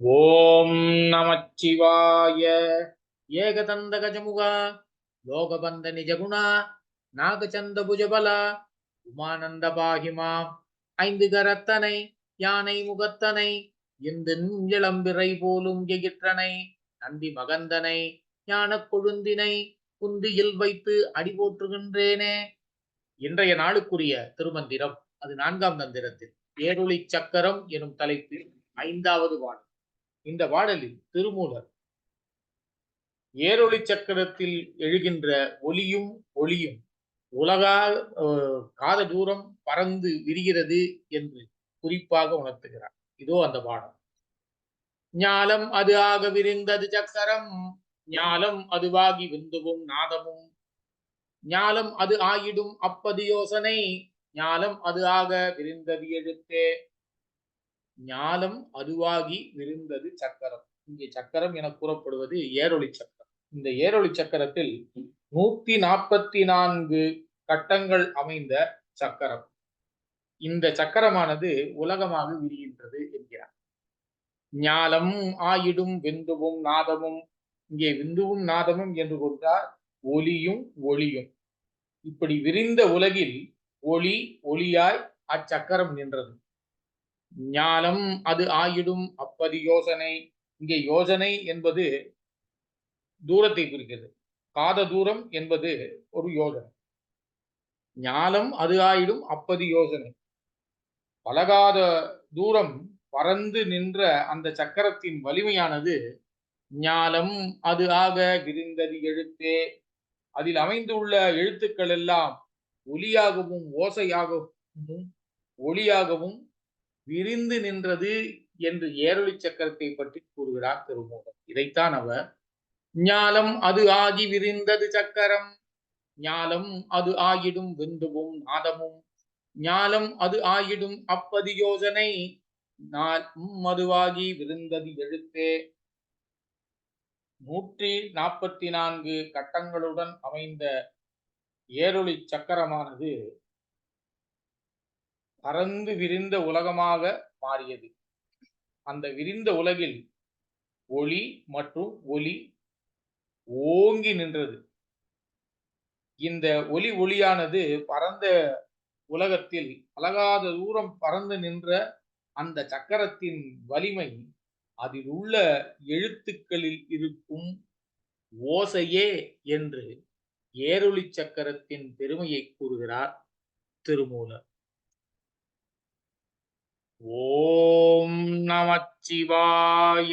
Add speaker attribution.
Speaker 1: ஓம் நமச்சிவாய. ஏகதந்த கஜமுகா லோகபந்த நிஜகுணா நாகச்சந்த புஜபலா உமானந்த பாகிமா ஐந்து கரத்தனை யானை முகத்தனை இந்து இளம்பிறை போலும் எகிற்றனை நந்தி மகந்தனை ஞான கொழுந்தினை குந்தியில் வைத்து அடி போற்றுகின்றேனே. இன்றைய நாளுக்குரிய திருமந்திரம் அது நான்காம் தந்திரத்தில் ஏருளி சக்கரம் எனும் தலைப்பில் ஐந்தாவது வாழ் இந்த பாடலில் திருமூலர். ஏரொளி சக்கரத்தில் எழுகின்ற ஒலியும் ஒளியும் உலகா காத தூரம் பறந்து விரிகிறது என்று குறிப்பாக உணர்த்துகிறார். இதோ அந்த பாடம் ஞாலம் அது ஆக விரிந்தது சக்கரம் ஞாலம் அதுவாகி விந்துவும் நாதமும். ஞாலம் அது ஆயிடும் அப்பது யோசனை. ஞாலம் அது ஆக விரிந்தது எழுத்தே. ஞாலம் அதுவாகி விரிந்தது சக்கரம். இங்கே சக்கரம் என கூறப்படுவது ஏரொளி சக்கரம். இந்த ஏரொளி சக்கரத்தில் நூத்தி நாற்பத்தி நான்கு கட்டங்கள் அமைந்த சக்கரம். இந்த சக்கரமானது உலகமாக விரிகின்றது என்கிறார். ஞானம் ஆயிடும் விந்துவும் நாதமும். இங்கே விந்துவும் நாதமும் என்று கொண்டார் ஒலியும் ஒளியும். இப்படி விரிந்த உலகில் ஒளி ஒளியாய் அச்சக்கரம் நின்றது. ஞானம் அது ஆயிடும் அப்பதி யோசனை. இங்கே யோசனை என்பது தூரத்தை குறிக்கிறது. காத தூரம் என்பது ஒரு யோசனை. ஞானம் அது ஆயிடும் அப்பதி யோசனை. பழகாத தூரம் பறந்து நின்ற அந்த சக்கரத்தின் வலிமையானது ஞானம் அது ஆக விரிந்தது எழுத்தே. அதில் அமைந்துள்ள எழுத்துக்கள் எல்லாம் ஒலியாகவும் ஓசையாகவும் ஒளியாகவும் விரிந்து நின்றது என்று ஏரொளி சக்கரத்தை பற்றி கூறுகிறார் திருமூலர். இதைத்தான் அவர் ஞாலம் அது ஆகி விரிந்தது சக்கரம் ஞாலம் அது ஆயிடும் விந்துவும் நாதமும் ஞாலம் அது ஆயிடும் அப்பதி யோசனை மதுவாகி விருந்தது எழுத்தே. நூற்றி நாற்பத்தி நான்கு கட்டங்களுடன் அமைந்த ஏரொளி சக்கரமானது பறந்து விரிந்த உலகமாக மாறியது. அந்த விரிந்த உலகில் ஒளி மற்றும் ஒலி ஓங்கி நின்றது. இந்த ஒலி ஒளியானது பரந்த உலகத்தில் அழகாத தூரம் பறந்து நின்ற அந்த சக்கரத்தின் வலிமை அதில் உள்ள எழுத்துக்களில் இருக்கும் ஓசையே என்று ஏரொளி சக்கரத்தின் பெருமையை கூறுகிறார் திருமூலர். ஓம் நமச்சிவாய.